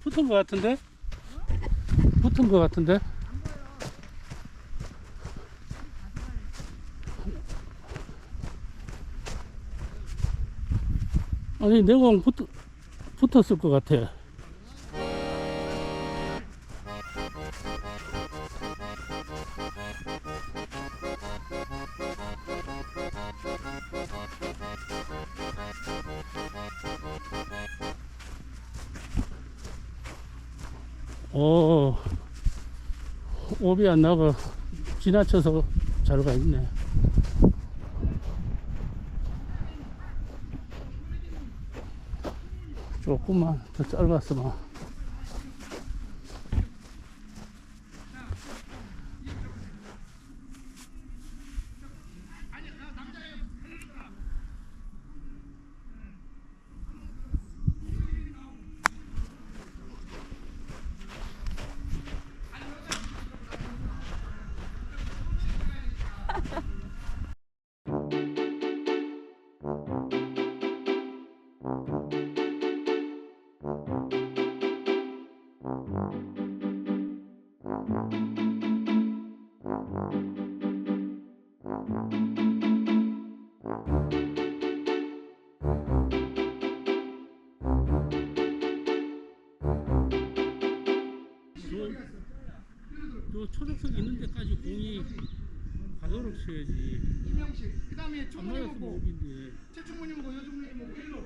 붙은 거 같은데? 붙은 거 같은데? 아니 내공 붙, 붙었을 것 같아. 오, 오비 안 나고 지나쳐서 잘 가 있네. 조금만 더 짧았으면. 저 초록색 있는 데까지 공이 가도록 쳐야지. 이명식 그 다음에 안 총무님 맞았으면 오고 오비인데. 최충무님 오고 여중무님 오고 일로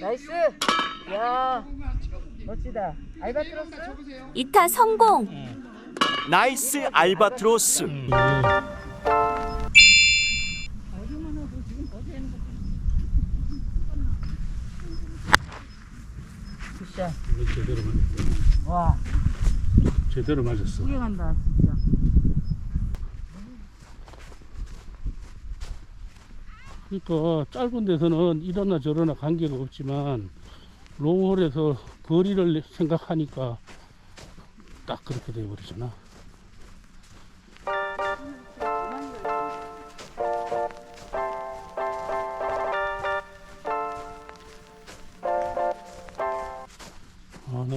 나이스. 야, 멋지다. 알바트로스. 적으세요. 이타 성공. 나이스 알바트로스 음. 굿샷. 이거 제대로 맞았어. 와, 제대로 맞았어. 구경한다 진짜. 그러니까 짧은 데서는 이러나 저러나 관계가 없지만 롱홀에서 거리를 생각하니까 딱 그렇게 돼버리잖아.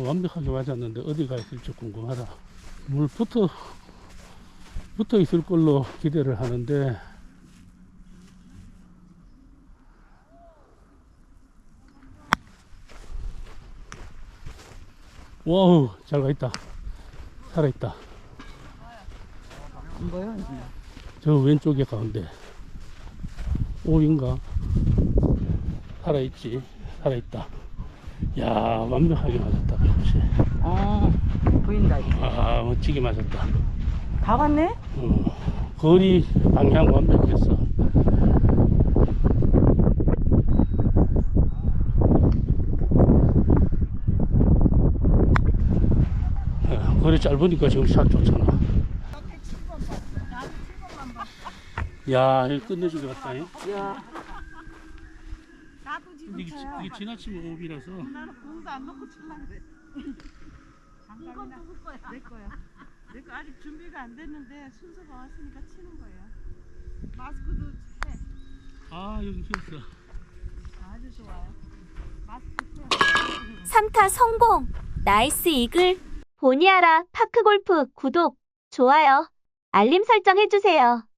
완벽하게 맞았는데 어디가 있을지 궁금하다. 물 붙어 붙어 있을 걸로 기대를 하는데. 와우 잘 가 있다. 살아 있다. 안 보여? 저 왼쪽에 가운데. 오인가? 살아 있지. 살아 있다 야 완벽하게 맞았다 역시 어, 보인다. 이제. 아 멋지게 맞았다 다 봤네? 어, 거리 방향 완벽했어 어, 거리 짧으니까 지금 샷 좋잖아 야 이거 끝내주게 왔다 잉? 야, 이게, 지- 이게 지나치면 오비라서 나는 공도 안 넣고 칠라 그래. 이건 누구 거야? 내 거야. 내 거 아직 준비가 안 됐는데 순서가 왔으니까 치는 거야. 마스크도 해. 아 여기 있어 아주 좋아요. 마스크 해. 3타 성공. 나이스 이글. 보니아라 파크골프 구독, 좋아요, 알림 설정 해주세요.